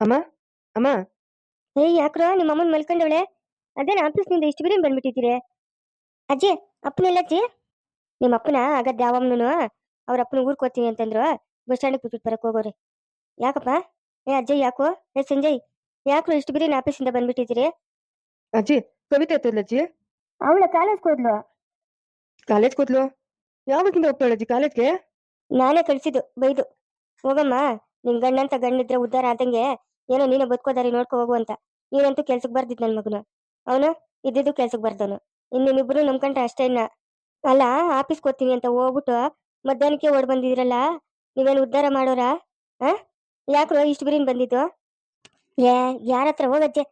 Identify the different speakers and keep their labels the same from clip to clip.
Speaker 1: ಅಮ್ಮ ಅಮ್ಮ.
Speaker 2: ಏ ಯಾಕ್ರೋ ನಿಮ್ಮ ಅಮ್ಮನ ಮಲ್ಕೊಂಡವಳೆ? ಅದೇನ ಆಫೀಸ್ನಿಂದ ಇಷ್ಟು ಬಿರಿನ್ ಬಂದ್ಬಿಟ್ಟಿದ್ದೀರಿ? ಅಜ್ಜಿ ಅಪ್ಪನೆಲ್ಲ ಅಜ್ಜಿ? ನಿಮ್ಮ ಅಪ್ಪನ ಆಗದ್ ಯಾವಮ್ಮನೂ ಅವ್ರ ಅಪ್ಪನ ಊರ್ಗ್ ಹೋಗ್ತೀನಿ ಅಂತಂದ್ರು ಬಸ್ ಸ್ಟ್ಯಾಂಡಿಗೆ ಬಿಟ್ಬಿಟ್ಟು ಬರಕ್ ಹೋಗೋರಿ. ಯಾಕಪ್ಪ? ಏ ಅಜ್ಜಯ್ ಯಾಕೋ? ಏ ಸಂಜಯ್ ಯಾಕ್ರೋ ಇಷ್ಟು ಬಿರಿನ್ ಆಫೀಸಿಂದ ಬಂದ್ಬಿಟ್ಟಿದ್ದೀರಿ?
Speaker 1: ಅಜ್ಜಿ ಕವಿತೆ ಎತ್ತಲ್ಲ ಅಜ್ಜಿ?
Speaker 2: ಅವಳ ಕಾಲೇಜ್ ಹೋದ್ಲು.
Speaker 1: ಕಾಲೇಜ್ ಕೂತ್ಲು ಯಾವಾಗಿಂದ ಹೋಗ್ತಾಳೆ ಅಜ್ಜಿ ಕಾಲೇಜ್ಗೆ?
Speaker 2: ನಾನೇ ಕಳಿಸಿದ್ದು ಬೈದು. ಹೋಗಮ್ಮ ನಿನ್ ಗಂಡಂತ ಗಂಡಿದ್ರೆ ಉದ್ಧಾರ ಆದಂಗೆ ಏನೋ ನೀನು ಬದುಕೋದಾರಿ ನೋಡ್ಕೊ ಹೋಗು ಅಂತ. ನೀನಂತೂ ಕೆಲ್ಸಕ್ಕೆ ಬರ್ದಿದ್ ನನ್ ಮಗನು. ಅವನು ಇದ್ದಿದ್ದು ಕೆಲ್ಸಕ್ಕೆ ಬರ್ದವನು. ಇನ್ನಿಬ್ರು ನಂಬ್ಕೊಂಡ್ರೆ ಅಷ್ಟೇ ಇನ್ನ. ಅಲ್ಲ, ಆಫೀಸ್ಗೆ ಹೋಗ್ತೀನಿ ಅಂತ ಹೋಗ್ಬಿಟ್ಟು ಮಧ್ಯಾಹ್ನಕ್ಕೆ ಓಡ್ ಬಂದಿದ್ರಲ್ಲ, ನೀವೇನು ಉದ್ಧಾರ ಮಾಡೋರಾ? ಹಾ ಯಾಕ್ರೋ ಇಷ್ಟು ಬಿರಿನ್ ಬಂದಿದ್ದು? ಏ ಯಾರ ಹತ್ರ ಹೋಗಜ್ಜೆ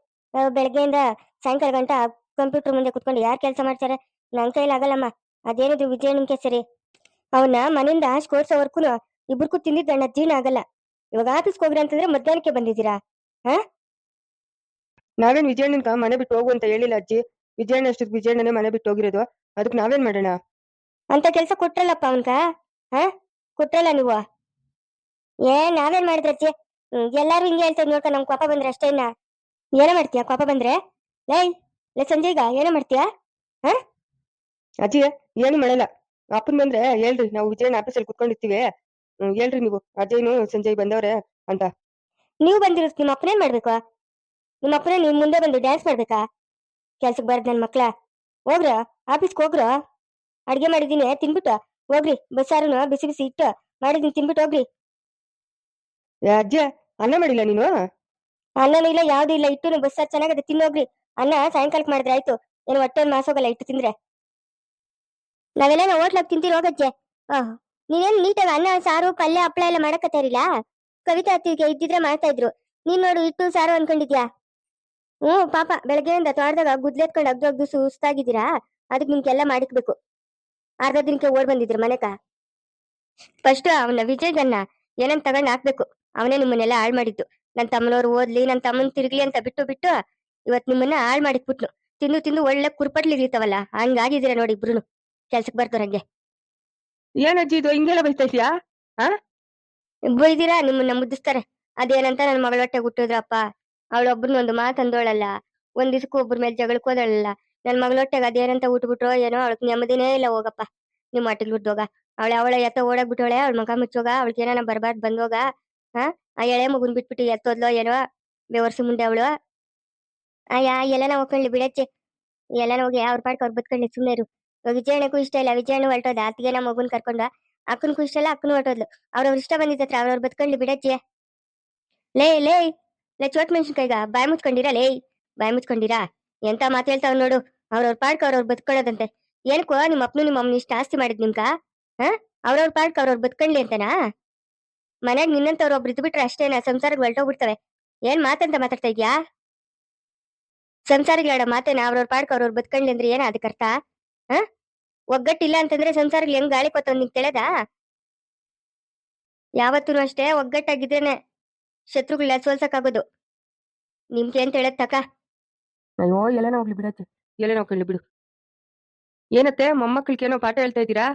Speaker 2: ಬೆಳಗ್ಗೆಯಿಂದ ಸಾಯಂಕಾಲ ಗಂಟ ಕಂಪ್ಯೂಟರ್ ಮುಂದೆ ಕುತ್ಕೊಂಡು ಯಾರು ಕೆಲಸ ಮಾಡ್ತಾರೆ? ನನ್ ಕೈಲಿ ಆಗಲ್ಲಮ್ಮ. ಅದೇನಿದ್ರು ವಿಜಯಣ್ಣನ್ಗೆ ಸರಿ ಅವನ ಮನೆಯಿಂದ ಸ್ಕೋರ್ಸೋವರ್ಗು ಇಬ್ರಿಗೂ ತಿಂದಿದ್ದಣ್ಣ ಜೀವನ ಆಗಲ್ಲ. ಇವಾಗ ಆಫೀಸ್ಗೆ ಹೋಗ್ರಿ ಅಂತಂದ್ರೆ ಮಧ್ಯಾಹ್ನಕ್ಕೆ ಬಂದಿದ್ದೀರಾ? ಹಾ?
Speaker 1: ನಾವೇನ್ ವಿಜಯಣ್ಣನ್ಕ ಮನೆ ಬಿಟ್ಟು ಹೋಗು ಅಂತ ಹೇಳಿಲ್ಲ ಅಜ್ಜಿ. ವಿಜಯಣ್ಣ ಅಷ್ಟಕ್ಕೆ ವಿಜಯಣ್ಣನೇ ಮನೆ ಬಿಟ್ಟು ಹೋಗಿರೋದು. ಅದಕ್ಕೆ ನಾವೇನ್ ಮಾಡೋಣ?
Speaker 2: ಅಂತ ಕೆಲ್ಸ ಕೊಟ್ರಲ್ಲಪ್ಪ ಅವನ್ಕ? ಹಾ? ಕೊಟ್ರಲ್ಲ ನೀವು? ಏ ನಾವೇನ್ ಮಾಡಿದ್ರಜ್ಜಿ ಹ್ಮ್, ಎಲ್ಲಾರು ಹಿಂಗೆ ಹೇಳ್ತಾರೆ ನೋಡ್ಕ ನಮ್ ಕೋಪ ಬಂದ್ರೆ ಅಷ್ಟೇ ಇನ್ನ. ಮಾಡ್ತೀಯಾ ಮಾಡ್ತೀಯ ಕೋಪ ಬಂದ್ರೆ? ಲೇ ಲೇ ಸಂಜಯ್ಗ ಏನ ಮಾಡ್ತೀಯ?
Speaker 1: ಅಜ್ಜಿ ಏನು ಮಾಡಲ್ಲ. ಅಪ್ಪನ್ ಬಂದ್ರೆ ಹೇಳ್ರಿ ನಾವು ವಿಜಯಣ್ಣ ಆಫೀಸಲ್ಲಿ ಕುತ್ಕೊಂಡಿರ್ತೀವಿ. ಹೇಳ್ರಿ ನೀವು. ಅಜಯ್ನು ಸಂಜಯ್ ಬಂದವ್ರೆ
Speaker 2: ನೀವು ಬಂದಿರೋದು ನಿಮ್ಮ ಅಪ್ಪನೇನ್ ಮಾಡ್ಬೇಕು? ನಿಮ್ಮ ಅಪ್ಪನೇ ನಿಮ್ ಮುಂದೆ ಬಂದು ಡ್ಯಾನ್ಸ್ ಮಾಡ್ಬೇಕಾ? ಕೆಲ್ಸಕ್ಕೆ ಬರ್ದ್ ನನ್ ಮಕ್ಳ. ಹೋಗ್ರ? ಆಫೀಸ್ಗೆ ಹೋಗ್ರ? ಅಡ್ಗೆ ಮಾಡಿದೀನಿ ತಿನ್ಬಿಟ್ಟು. ಹೋಗ್ರಿ ಬಸ್ಸಾರುನು ಬಿಸಿ ಬಿಸಿ ಇಟ್ಟು ಮಾಡಿದೀನಿ ತಿನ್ಬಿಟ್ಟು ಹೋಗ್ರಿ.
Speaker 1: ಏ ಅಜ್ಜಿ ಅನ್ನ ಮಾಡಿಲ್ಲ ನೀನು?
Speaker 2: ಅನ್ನನೂ ಇಲ್ಲ ಯಾವ್ದು ಇಲ್ಲ. ಇಟ್ಟು ಬಸ್ಸಾರು ಚೆನ್ನಾಗದೆ ತಿನ್ನೋಗ್ರಿ ಅನ್ನ ಸಾಯಂಕಾಲಕ್ಕೆ ಮಾಡಿದ್ರೆ ಆಯ್ತು. ಏನು ಹೊಟ್ಟೆ ಮಾಸೋಗಲ್ಲ ಇಟ್ಟು ತಿಂದ್ರೆ. ನಾವೆಲ್ಲ ನಾವು ಹೋಟ್ಲಾಗ ತಿಂತೀರಿ ಹೋಗಜ್ಜೆ. ಆಹ್ ನೀನೇನ್ ನೀಟಾಗಿ ಅನ್ನ, ಸಾರು, ಪಲ್ಯ ಹಪ್ಪಳ ಎಲ್ಲ ಮಾಡಕತ್ತಾರಿಲ್ಲ ಕವಿತಾ ಅತ್ತಿಗೆ ಇದ್ದಿದ್ರೆ ಮಾಡ್ತಾ ಇದ್ರು. ನೀನ್ ನೋಡು ಇಟ್ಟು ಸಾರು ಅನ್ಕೊಂಡಿದ್ಯಾ? ಹ್ಮ್ ಪಾಪ, ಬೆಳಗ್ಗೆಯಿಂದ ತೋಟದಾಗ ಗುದ್ಲೆತ್ಕೊಂಡು ಅಗ್ದು ಅಗ್ದು ಸುಸ್ತಾಗಿದ್ದೀರಾ? ಅದಕ್ಕೆ ನಿಮ್ಗೆಲ್ಲ ಮಾಡಿಕ್ಬೇಕು ಅರ್ಧ ದಿನಕ್ಕೆ ಓಡ್ ಬಂದಿದ್ರು ಮನೆಕ. ಫಸ್ಟ್ ಅವನ ವಿಜಯ್ಗನ್ನ ಏನಂತ ತಗೊಂಡ್ ಹಾಕ್ಬೇಕು, ಅವನೇ ನಿಮ್ಮನ್ನೆಲ್ಲ ಹಾಳು ಮಾಡಿದ್ದು. ನನ್ ತಮ್ಮನವ್ರು ಓದ್ಲಿ, ನನ್ ತಮ್ಮನ್ ತಿರ್ಗ್ಲಿ ಅಂತ ಬಿಟ್ಟು ಬಿಟ್ಟು ಇವತ್ ನಿಮ್ಮನ್ನ ಹಾಳ್ ಮಾಡಿಕ್ಬಿಟ್ನು ತಿಂದು ತಿಂದು ಒಳ್ಳೆ ಕುರ್ಪಟ್ಲಿ ಇರ್ತಾವಲ್ಲ, ಹಂಗಾಗಿದ್ದೀರಾ ನೋಡಿ ಇಬ್ರು ಕೆಲ್ಸಕ್ ಬರ್ತಾರಂಗೆ
Speaker 1: ಅಜ್ಜಿ ಇದು? ಹಿಂಗೆಲ್ಲ ಬೈತಾ ಹಾ
Speaker 2: ಬೈದಿರಾ? ನಿಮ್ಮನ್ನ ಮುದ್ದಿಸ್ತಾರೆ. ಅದೇನಂತ ನನ್ನ ಮಗಳ ಹೊಟ್ಟೆ ಹುಟ್ಟಿದ್ರಪ್ಪ. ಅವಳೊಬ್ಬರನ್ನ ಒಂದು ಮಾತು ಅಂದೋಳಲ್ಲ. ಒಂದ್ ದಿವ್ಸಕ್ಕೂ ಒಬ್ರ ಮೇಲೆ ಜಗಳಕ್ಕೆ ಹೋದಳಲ್ಲ. ನನ್ ಮಗಳ ಹೊಟ್ಟೆಗೆ ಅದೇನಂತ ಉಟ್ಬಿಟ್ರೋ ಏನೋ ಅವಳಕ್ ನೆಮ್ಮದಿನೇ ಇಲ್ಲ, ಹೋಗಪ್ಪ. ನಿಮ್ಮ ಮಟ್ಟಿಗೆ ಬಿಟ್ಟೋಗ ಅವಳ ಅವಳ ಎತ್ತ ಓಡಾಕ್ ಬಿಟ್ಟವಳೆ ಅವಳ ಮಗ ಮುಚ್ಚೋಗ, ಅವಳಿಗೆ ಏನಾನ ಬರ್ಬಾರ್ದು ಬಂದೋಗ ಹಾ ಆ ಎಳೆ ಮಗುನ್ ಬಿಟ್ಬಿಟ್ಟು ಎತ್ತೋದ್ಲೋ ಏನೋ, ಬೆವರ್ಸಿ ಮುಂದೆ ಅವಳು. ಅಯ್ಯ ಎಲ್ಲನ ಹೋಗ್ಕೊಳ್ಳಿ ಬಿಡಚ್ಚೆ ಎಲ್ಲನ ಹೋಗಿ ಅವ್ರ ಪಾಡ್ಕ ಅವ್ರು ಬದ್ಕೊಳ್ಳಿ ಸುಮ್ಮನೆ ವಿಜಯಣ್ಣಕ್ಕೂ ಇಷ್ಟ ಇಲ್ಲ. ವಿಜಯಣ್ಣ ಹೊರಟೋದ. ಅತ್ತಿಗೆ ನಮ್ಮ ಮಗುನ್ ಕರ್ಕೊಂಡ ಅಕ್ಕನ್ಗೂ ಇಷ್ಟ ಇಲ್ಲ, ಅಕ್ಕನು ಹೊರಟೋದ್ಲು. ಅವ್ರವ್ರ ಇಷ್ಟ ಬಂದಿದ್ದತ್ರ ಅವ್ರವ್ರು ಬದ್ಕೊಂಡು ಬಿಡಚ್ಚೆ ಲೇ ಲೇ ಲೇ, ಚೋಟ್ ಮೆಣಸಿನ್ಕಾಯಿಗ ಬಾಯ್ ಮುಚ್ಕೊಂಡಿರಾ? ಲೇ, ಬಾಯ್ ಮುಚ್ಕೊಂಡಿರಾ? ಎಂತ ಮಾತು ಹೇಳ್ತಾವ್ ನೋಡು. ಅವ್ರವ್ರ ಪಾಡ್ಕ ಅವ್ರವ್ರ ಬದ್ಕೊಳ್ಳೋದಂತೆ ಏನಕ್ಕೋ ನಿಮ್ಮ ಅಪ್ಪನು ನಿಮ್ಮ ಅಮ್ಮನ ಇಷ್ಟ ಆಸ್ತಿ ಮಾಡಿದ್ ನಿಮ್ಗ? ಹಾ? ಅವ್ರವ್ರ ಪಾಡ್ಕ ಅವ್ರವ್ರ ಬದ್ಕೊಂಡ್ಲಿ ಅಂತನಾ? ಮನ್ಯಾಗ ನಿನ್ನಂತವ್ರು ಒಬ್ರು ಇದ್ಬಿಟ್ರೆ ಅಷ್ಟೇನಾ? ಸಂಸಾರಕ್ಕೆ ಹೊರಟೋಗ್ಬಿಡ್ತವೆ ಏನ್ ಮಾತಂತ ಮಾತಾಡ್ತಾ ಇದ್ಯಾ? ಸಂಸಾರಗಳ ಮಾತೇನ? ಅವ್ರವ್ರ ಪಾಡ್ಕ ಅವ್ರವ್ರ ಬದ್ಕೊಂಡ್ಲಿ ಅಂದ್ರೆ ಏನ ಅದಕ್ಕೆ ಅರ್ಥ ಹಾ? ಒಗ್ಗಟ್ಟಿಲ್ಲ ಅಂತಂದ್ರೆ ಸಂಸಾರ ಹೆಂಗ್ ಗಾಳಿ ಕೊತ್ತ ನಿಂಗೆ ತಿಳಿದ? ಯಾವತ್ತೂ ಅಷ್ಟೇ ಒಗ್ಗಟ್ಟಾಗಿದ್ರೇನೆ ಶತ್ರುಗಳನ್ನ ಸೋಲ್ಸಕ್ಕಾಗೋದು. ನಿಮ್ಗೆ ಅಂತ ಹೇಳದ್ ತಕ?
Speaker 1: ಅಯ್ಯೋ ಎಲ್ಲನ ಹೋಗ್ಲಿ ಬಿಡತ್ತೆ ಎಲ್ಲನ ಹೋಗ್ಲಿ ಬಿಡು. ಏನತ್ತೆ ಮೊಮ್ಮಕ್ಕಳಿಗೇನೋ ಪಾಠ ಹೇಳ್ತಾ ಇದ್ದೀರಾ?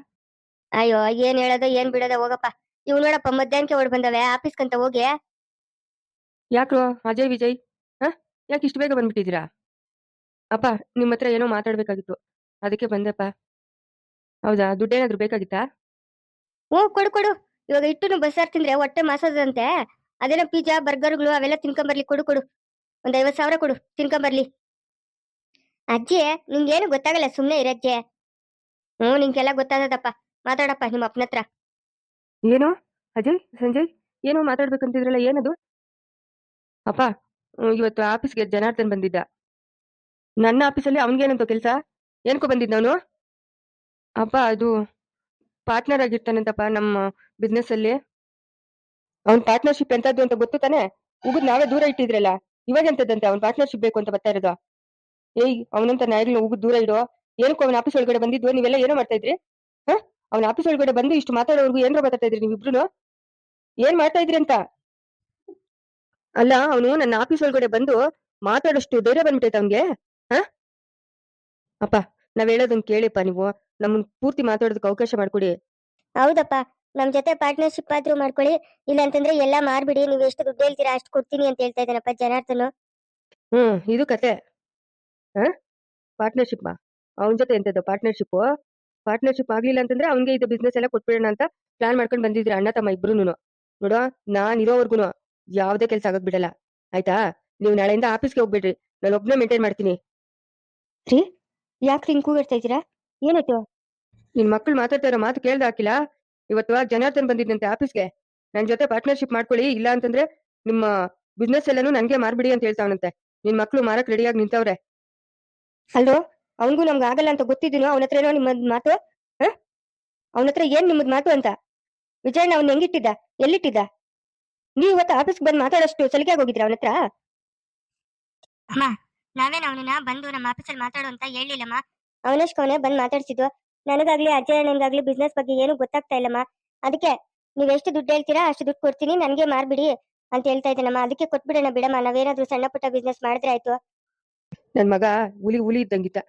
Speaker 2: ಅಯ್ಯೋ ಏನ್ ಹೇಳದ ಏನ್ ಬಿಡೋದ ಹೋಗಪ್ಪ. ಇವ್ ನೋಡಪ್ಪ ಮಧ್ಯಾಹ್ನಕ್ಕೆ ಓಡ್ ಬಂದವೆ ಆಫೀಸ್ಕಂತ ಹೋಗಿ.
Speaker 1: ಯಾಕ್ರು ಅಜಯ್ ವಿಜಯ್ ಹ? ಯಾಕೆ ಇಷ್ಟು ಬೇಗ ಬಂದ್ಬಿಟ್ಟಿದ್ದೀರಾ? ಅಪ್ಪ ನಿಮ್ಮ ಹತ್ರ ಏನೋ ಮಾತಾಡ್ಬೇಕಾಗಿತ್ತು. ಅದಕ್ಕೆ ಬಂದೆಪ್ಪ. ಹೌದಾ? ದುಡ್ಡೇನಾದ್ರೂ ಬೇಕಾಗಿತ್ತಾ?
Speaker 2: ಹ್ಞೂ ಕೊಡು ಕೊಡು. ಇವಾಗ ಇಟ್ಟು ಬಸ್ಸಾರ್ ತಿಂದ್ರೆ ಹೊಟ್ಟೆ ಮಾಸದಂತೆ ಅದೇನೋ ಪಿಜ್ಜಾ ಬರ್ಗರ್ಗಳು ಅವೆಲ್ಲ ತಿನ್ಕೊಂಬರ್ಲಿ. ಕೊಡು ಕೊಡು. ಒಂದ್ ಐವತ್ ಸಾವಿರ ಕೊಡು. ತಿನ್ಕೊಂಬರ್ಲಿ. ಅಜ್ಜಿ ನಿಂಗೇನು ಗೊತ್ತಾಗಲ್ಲ ಸುಮ್ನೆ ಇರಜ್ಜೆ ಹ್ಞೂ ನಿಂಗೆಲ್ಲ ಗೊತ್ತಾಗದಪ್ಪ ಮಾತಾಡಪ್ಪ ನಿಮ್ಮ ಅಪ್ಪನ ಹತ್ರ.
Speaker 1: ಏನು? ಅಜಯ್ ಸಂಜಯ್ ಏನೋ ಮಾತಾಡ್ಬೇಕಂತಿದ್ರಲ್ಲ ಏನದು? ಅಪ್ಪ ಇವತ್ತು ಆಫೀಸ್ಗೆ ಜನಾರ್ದನ್ ಬಂದಿದ್ದ. ನನ್ನ ಆಫೀಸಲ್ಲಿ ಅವನಿಗೇನಂತ ಕೆಲಸ? ಏನಕ್ಕೋ ಬಂದಿದ್ದವನು ಅಪ್ಪ ಅದು ಪಾರ್ಟ್ನರ್ ಆಗಿರ್ತಾನಂತಪ್ಪ ನಮ್ಮ ಬಿಸ್ನೆಸ್ ಅಲ್ಲಿ. ಅವನ್ ಪಾರ್ಟ್ನರ್ಶಿಪ್ ಎಂತದ್ದು ಅಂತ ಗೊತ್ತು ತಾನೆ? ಉಗುದ್ ನಾವೇ ದೂರ ಇಟ್ಟಿದ್ರಲ್ಲ, ಇವಾಗ ಎಂತದಂತೆ ಅವ್ನ ಪಾರ್ಟ್ನರ್ಶಿಪ್ ಬೇಕು ಅಂತ ಬರ್ತಾ ಇರೋದು. ಏಯ್, ಅವನಂತ ನಾಯಿಗಳನ್ನ ಉಗಿದ್ ದೂರ ಇಡೋ. ಏನಕ್ಕೋ ಅವನ ಆಫೀಸ್ ಒಳಗಡೆ ಬಂದಿದ್ವು, ನೀವೆಲ್ಲ ಏನೋ ಮಾಡ್ತಾ ಇದ್ರಿ? ಹ? ಅವನ ಆಫೀಸ್ ಒಳಗಡೆ ಬಂದು ಇಷ್ಟು ಮಾತಾಡೋರ್ಗು ಏನ್ರ ಮಾತಾಡ್ತಾ ಇದ್ರಿ ನೀವಿಬ್ರು ಏನ್ ಮಾಡ್ತಾ ಇದ್ರಿ ಅಂತ? ಅಲ್ಲ, ಅವನು ನನ್ನ ಆಫೀಸ್ ಒಳಗಡೆ ಬಂದು ಮಾತಾಡೋಷ್ಟು ಧೈರ್ಯ ಬಂದ್ಬಿಟ್ಟೈತೆ ಅವನ್ಗೆ. ಹ? ಅಪ್ಪ ನಾವ್ ಹೇಳೋದನ್ನ ಕೇಳಿಪ್ಪ ನೀವು. ನಮ್ಮನ್ ಪೂರ್ತಿ ಮಾತಾಡೋದಕ್ಕೆ ಅವಕಾಶ ಮಾಡ್ಕೊಡಿ.
Speaker 2: ಹೌದಪ್ಪ. ನಮ್ ಜೊತೆ ಪಾರ್ಟ್ನರ್ಶಿಪ್ ಆದ್ರೂ ಮಾಡ್ಕೊಳ್ಳಿ ಇಲ್ಲ ಅಂತಂದ್ರೆ ಎಲ್ಲ ಮಾರ್ಬಿಡಿ. ನೀವು ಎಷ್ಟು ದುಡ್ಡು ಹೇಳ್ತೀರಾ ಅಷ್ಟು ಕೊಡ್ತೀನಿ ಅಂತ ಹೇಳ್ತಾ ಇದ್ದಾನಪ್ಪ ಜನಾರ್ದನ್.
Speaker 1: ಹ್ಮ್ ಇದು ಕತೆ. ಹ? ಪಾರ್ಟ್ನರ್ಶಿಪ್ ಅವನ ಜೊತೆ ಎಂತದ್ದು? ಪಾರ್ಟ್ನರ್ಶಿಪ್ ಪಾರ್ಟ್ನರ್ಶಿಪ್ ಆಗ್ಲಿಲ್ಲ ಅಂತಂದ್ರೆ ಅವ್ನಿಗೆ ಇದು ಬಿಸ್ನೆಸ್ ಎಲ್ಲ ಕೊಟ್ಬಿಡೋಣ ಅಂತ ಪ್ಲಾನ್ ಮಾಡ್ಕೊಂಡು ಬಂದಿದ್ರಿ ಅಣ್ಣ ತಮ್ಮ ಇಬ್ರು ನೋಡೋ ನಾನ್ ಇರೋವರ್ಗು ಯಾವ್ದೇ ಕೆಲಸ ಆಗೋದ್ ಬಿಡಲ್ಲ. ಆಯ್ತಾ? ನೀವು ನಾಳೆಯಿಂದ ಆಫೀಸ್ಗೆ ಹೋಗ್ಬಿಡ್ರಿ. ನಾನು ಒಬ್ನೇ ಮೇಂಟೈನ್ ಮಾಡ್ತೀನಿ.
Speaker 2: ಯಾಕೆ ಹಿಂಗ್ ಕೂಗಾಡ್ತಾ ಇದ್ದೀರಾ? ಏನಾಯ್ತು?
Speaker 1: ನಿನ್ ಮಕ್ಳು ಮಾತಾಡ್ತಾ ಇರೋ ಮಾತು ಕೇಳ್ದ ಹಾಕಿಲ್ಲ? ಇವತ್ತು ಜನಾರ್ದನ್ ಬಂದಿದ್ದಂತೆ ಆಫೀಸ್ಗೆ. ನನ್ ಜೊತೆ ಪಾರ್ಟ್ನರ್ಶಿಪ್ ಮಾಡ್ಕೊಳ್ಳಿ ಇಲ್ಲ ಅಂತಂದ್ರೆ ನಿಮ್ಮ ಬಿಸ್ನೆಸ್ ಎಲ್ಲಾನು ನನ್ಗೆ ಮಾರ್ಬಿಡಿ ಅಂತ ಹೇಳ್ತಾವನಂತೆ. ನಿನ್ ಮಕ್ಳು ಮಾರಕ್ ರೆಡಿಯಾಗಿ ನಿಂತವ್ರೆ.
Speaker 2: ಹಲೋ ಅವನಿಗೂ ನಮ್ಗೆ ಆಗಲ್ಲ ಅಂತ ಗೊತ್ತಿದ್ದೀನೋ? ಅವನ ಹತ್ರ ಏನೋ ನಿಮ್ಮದ್ ಮಾತು? ಅವನ ಹತ್ರ ಏನ್ ನಿಮ್ಮದ್ ಮಾತು ಅಂತ? ವಿಜಯಣ್ಣ ಅವ್ನ ಹೆಂಗಿಟ್ಟಿದ್ದ? ಎಲ್ಲಿಟ್ಟಿದ್ದ? ನೀವ್ ಇವತ್ತು ಆಫೀಸ್ಗೆ ಬಂದು ಮಾತಾಡೋಷ್ಟು ಸಲಿಗೆ ಹೋಗಿದ್ರ ಅವನ ಹತ್ರ? ಅಮ್ಮ ನಾವೇನ ಅವನನ್ನ ಬಂದು ನಮ್ಮ ಆಫೀಸಲ್ಲಿ ಮಾತಾಡು ಅಂತ ಹೇಳಿಲ್ಲಮ್ಮ ಅವನಷ್ಟು ಅವನೇ ಬಂದು ಮಾತಾಡ್ಸಿದ್ವು ನನಗಾಗ್ಲಿ ಅಜಯ್ ಅಣ್ಣನ್ಗಾಗ್ಲಿ ಬಿಸ್ನೆಸ್ ಬಗ್ಗೆ ಏನು ಗೊತ್ತಾಗ್ತಾ ಇಲ್ಲಮ್ಮ. ಅದಕ್ಕೆ ನೀವ್ ಎಷ್ಟು ದುಡ್ಡು ಹೇಳ್ತೀರಾ ಅಷ್ಟು ದುಡ್ಡು ಕೊಡ್ತೀನಿ ನನ್ಗೆ ಮಾರ್ಬಿಡಿ ಅಂತ ಹೇಳ್ತಾ ಇದ್ದೇನಮ್ಮ. ಅದಕ್ಕೆ ಕೊಟ್ಬಿಡೋಣ ಬಿಡಮ್ಮ. ನಾವೇನಾದ್ರೂ ಸಣ್ಣ ಪುಟ್ಟ ಬಿಸ್ನೆಸ್ ಮಾಡಿದ್ರೆ ಆಯ್ತು.
Speaker 1: ನನ್ ಮಗ ಹುಲಿ ಹುಲಿ ಇದ್ದಂಗಿದ್ದ.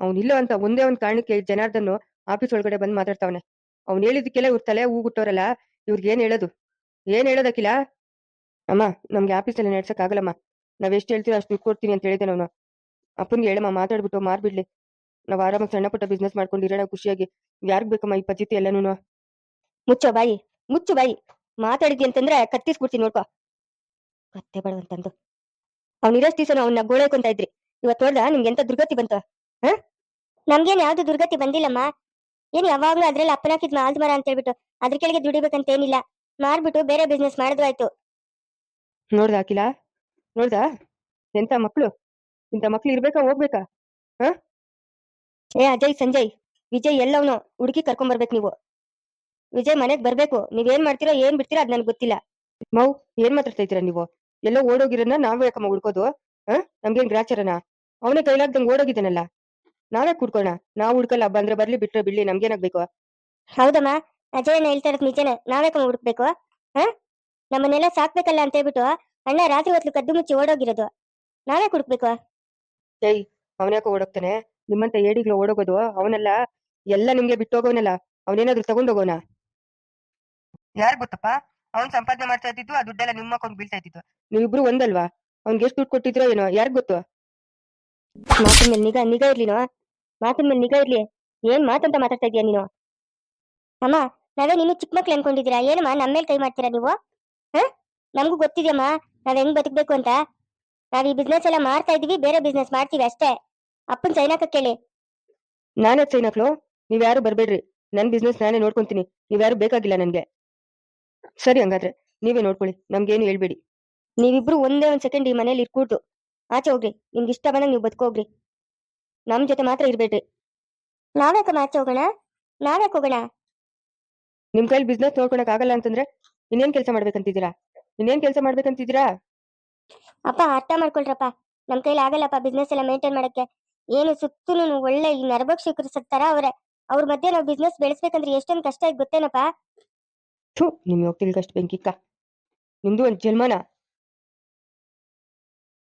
Speaker 1: ಅವ್ನಿಲ್ಲ ಅಂತ ಒಂದೇ ಒಂದ್ ಕಾರಣಕ್ಕೆ ಜನಾರ್ದನ್ ಆಫೀಸ್ ಒಳಗಡೆ ಬಂದ್ ಮಾತಾಡ್ತಾವನೆ. ಅವ್ನ್ ಹೇಳಿದಕ್ಕೆಲ್ಲ ಇವ್ರ ತಲೆ ಹೂಗುಟ್ಟವ್ರಲ್ಲ ಇವ್ರಿಗೆ ಏನ್ ಹೇಳೋದು? ಏನ್ ಹೇಳೋದಕ್ಕಿಲ್ಲ ಅಮ್ಮ ನಮ್ಗೆ ಆಫೀಸಲ್ಲಿ ನಡ್ಸಕ್ ಆಗಲ್ಲಮ್ಮ. ನಾವ್ ಎಷ್ಟ್ ಹೇಳ್ತೀವಿ ಅಷ್ಟು ದುಡ್ಡು ಕೊಡ್ತೀನಿ ಅಂತ ಹೇಳಿದೆ ನಾನು ಅಪ್ಪನ್ಗೆ ಹೇಳಮ್ಮ ಮಾತಾಡ್ಬಿಟ್ಟು ಮಾರ್ಬಿಡ್ಲಿ. ನಾವ್ ಆರಾಮಾಗಿ ಸಣ್ಣ ಪುಟ್ಟ ಬಿಸ್ನೆಸ್ ಮಾಡ್ಕೊಂಡು ಇರೋಣ ಖುಷಿಯಾಗಿ. ಯಾರಿಗ್ ಬೇಕಮ್ಮ ಈ ಪದ್ಧತಿ ಎಲ್ಲನೂ
Speaker 2: ಮುಚ್ಚೋ ಬಾಯಿ ಮುಚ್ಚು ಬಾಯಿ. ಮಾತಾಡಿದ್ವಿ ಅಂತಂದ್ರೆ ಕತ್ತಿಸ್ಬಿಡ್ತೀನಿ ನೋಡ್ಕೋ. ಕತ್ತೆ ಬಡವಂತಂದು ಅವ್ನಿರೋಷ್ಟು ದಿವಸ ಅವನ್ನ ಗೋಳೈಕೊಂತ ಇದ್ರಿ. ಇವತ್ತು ನೋಡ್ದ ನಿಮ್ಗೆ ಎಂತ ದುರ್ಗತಿ ಬಂತ? ನಮ್ಗೇನ್ ಯಾವ್ದು ದುರ್ಗತಿ ಬಂದಿಲ್ಲಮ್ಮ. ಏನ್ ಯಾವಾಗ್ಲೂ ಅದ್ರಲ್ಲಿ ಅಪ್ಪನಾಕಿದ್ ಮಾಲ್ ಮರ ಅಂತ ಹೇಳ್ಬಿಟ್ಟು ಅದ್ರ ಕೆಳಗೆ ದುಡಿಬೇಕಂತ ಏನಿಲ್ಲ. ಮಾರ್ಬಿಟ್ಟು ಬೇರೆ ಬಿಸ್ನೆಸ್ ಮಾಡಿದ್ರು ಆಯ್ತು
Speaker 1: ನೋಡ್ದ ಅಖಿಲ? ನೋಡ್ದ? ಎಂತ ಮಕ್ಳು? ಇಂಥ ಮಕ್ಳು ಇರ್ಬೇಕಾ, ಹೋಗ್ಬೇಕಾ?
Speaker 2: ಏ, ಅಜಯ್, ಸಂಜಯ್, ವಿಜಯ್ ಎಲ್ಲವನು ಹುಡುಕಿ ಕರ್ಕೊಂಡ್ ಬರ್ಬೇಕು ನೀವು. ವಿಜಯ್ ಮನೆಗ್ ಬರ್ಬೇಕು. ನೀವೇನ್ ಮಾಡ್ತೀರಾ, ಏನ್ ಬಿಡ್ತೀರಾ ಅದ್ ನನ್ಗೆ ಗೊತ್ತಿಲ್ಲ.
Speaker 1: ಮೌ, ಏನ್ ಮಾತಾಡ್ತಾ ನೀವು? ಎಲ್ಲೋ ಓಡೋಗಿರೋನ್ನ ನಾವೇ ಯಾಕಮ್ಮ ಹುಡ್ಕೋದು? ಹ? ನಮ್ಗೇನ್ ಗ್ರಾಚಾರನ? ಅವನೇ ಕೈಲಾಗ್ದಂಗ್ ಓಡೋಗಿದ್ದಾನಲ್ಲ. ನಾವೇ ಕುಡ್ಕೋಣ ನಾವ್ ಹುಡ್ಕಲ್ಲ, ಬಂದ್ರೆ ಬರ್ಲಿ, ಬಿಟ್ರೆ ಬಿಡ್ಲಿ, ನಮ್ಗೇನಾಗ್ಬೇಕು?
Speaker 2: ಹೌದಮ್ಮ. ಅಜಯ್ ಹೇಳ್ತಾ ಇರೋದು ನಿಜನೇ. ನಾವೇ ಕಮ್ಮ ಹುಡುಕ್ಬೇಕು? ಹ? ನಮ್ಮನ್ನೆಲ್ಲ ಸಾಕ್ಬೇಕಲ್ಲ ಅಂತ ಹೇಳ್ಬಿಟ್ಟು ಅಣ್ಣ ರಾತ್ರಿ ಹೊತ್ತು ಕದ್ದು ಮುಚ್ಚಿ ಓಡೋಗಿರೋದು. ನಾವೇ ಕುಡುಕ್ಬೇಕು
Speaker 1: ಏಯ್ ಅವನ್ಯಾಕ ಓಡೋಗ್ತಾನೆ? ನಿಮ್ಮಂತ ಏಡಿಗ್ಲು ಓಡೋಗೋದು ಅವನೆಲ್ಲ ಎಲ್ಲ ನಿಮ್ಗೆ ಬಿಟ್ಟೋಗೋನಲ್ಲ ಅವನೇನಾದ್ರೂ ತಗೊಂಡೋಗೋನ? ಯಾರ್ ಗೊತ್ತಪ್ಪ? ಅವ್ನ್ ಸಂಪಾದನೆ ಮಾಡ್ತಾ ಇದ್ದಿದ್ದು ಆ ದುಡ್ಡೆಲ್ಲ ನಿಮ್ಮ ಅಕೌಂಟ್ ಬೀಳ್ತಾ ಇದ್ದಿದ್ದು. ನೀವಿಬ್ರು ಒಂದಲ್ವಾ? ಅವ್ನ್ಗೆ ಎಷ್ಟು ದುಡ್ಡು ಕೊಟ್ಟಿದ್ರೋ ಏನೋ ಯಾರಿಗ್ ಗೊತ್ತು?
Speaker 2: ಮಾತಿನ ಮೇಲೆ ನಿಗಾ ನಿಗಾ ಇರ್ಲಿನೋ ಮಾತಿನ ಮೇಲೆ ನಿಗಾ ಇರ್ಲಿ. ಏನ್ ಮಾತಂತ ಮಾತಾಡ್ತಾ ಇದೀಯ ನೀನು? ಅಮ್ಮ ನಾವೇ ನೀನು ಚಿಕ್ಕ ಮಕ್ಳು ಅನ್ಕೊಂಡಿದ್ದೀರಾ? ಏನಮ್ಮ ನಮ್ಮ ಮೇಲೆ ಕೈ ಮಾಡ್ತೀರಾ ನೀವು? ಹ? ನಮಗೂ ಗೊತ್ತಿದೆಯಮ್ಮ. ನಾವ್ ಹೆಂಗ್ ಬದುಕ್ಬೇಕು ಅಂತ. ನಾವ್ ಈ ಬಿಸ್ನೆಸ್ ಎಲ್ಲ ಮಾಡ್ತಾ ಇದೀವಿ ಬೇರೆ ಬಿಸ್ನೆಸ್ ಮಾಡ್ತೀವಿ ಅಷ್ಟೇ. ಅಪ್ಪನ್ ಸೈನಾಕ ಕೇಳಿ.
Speaker 1: ನಾನೇ ಸೈನಾಕ್ಲು ನೀವ್ ನೀವ್ಯಾರು ಬರ್ಬೇಡ್ರಿ. ನನ್ ಬಿಸ್ನೆಸ್ ನಾನೇ ನೋಡ್ಕೊಂತೀನಿ. ನೀವ್ಯಾರು ಬೇಕಾಗಿಲ್ಲ ನನ್ಗೆ. ಸರಿ ಹಂಗಾದ್ರೆ ನೀವೇ ನೋಡ್ಕೊಳ್ಳಿ. ನಮ್ಗೇನು ಹೇಳ್ಬೇಡಿ.
Speaker 2: ನೀವಿಬ್ರು ಒಂದೇ ಒಂದ್ ಸೆಕೆಂಡ್ ಈ ಮನೇಲಿ ಇರ್ಕೂಡ್ದು. ಆಚೆ ಹೋಗ್ರಿ. ನಿಮ್ಗೆ ಇಷ್ಟ ಬಂದಂಗ್ ನೀವು ಬದುಕೋಗ್ರಿ. ನಮ್ ಜೊತೆ ಮಾತ್ರ ಇರ್ಬೇಡ್ರಿ. ನಾವ್ಯಾಕ ಆಚೆ ಹೋಗೋಣ? ನಾವ್ಯಾಕ ಹೋಗೋಣ?
Speaker 1: ನಿಮ್ ಕೈಲಿ ಬಿಸ್ನೆಸ್ ನೋಡ್ಕೊಳಕ್ ಆಗಲ್ಲ ಅಂತಂದ್ರೆ ಇನ್ನೇನ್ ಕೆಲಸ ಮಾಡ್ಬೇಕಂತಿದ್ದೀರಾ? ಇನ್ನೇನ್ ಕೆಲಸ ಮಾಡ್ಬೇಕಂತಿದ್ದೀರಾ?
Speaker 2: ಅಪ್ಪ ಅರ್ಥ ಮಾಡ್ಕೊಳ್ರಪ್ಪ. ನಮ್ ಕೈಲಿ ಆಗಲ್ಲಪ್ಪ ಬಿಸ್ನೆಸ್ ಎಲ್ಲ ಮೇಂಟೈನ್ ಮಾಡಕ್ಕೆ. ಏನು ಸುತ್ತಲೂ ಒಳ್ಳೆ ಈ ನರಭಕ್ಷಕರು ಸತ್ತಾರ ಅವ್ರೆ. ಅವ್ರ ಮಧ್ಯೆ ನಾವು ಬಿಸ್ನೆಸ್ ಬೆಳೆಸ್ಬೇಕಂದ್ರೆ ಎಷ್ಟೊಂದು ಕಷ್ಟ ಆಗಿ ಗೊತ್ತೇನಪ್ಪ?
Speaker 1: ನಿಮ್ಗೆ ಹೋಗ್ತಿಲ್ ಕಷ್ಟ ಬೆಂಕಿಕ್ಕ. ನಿಮ್ದು ಒಂದ್ ಜನ್ಮನ?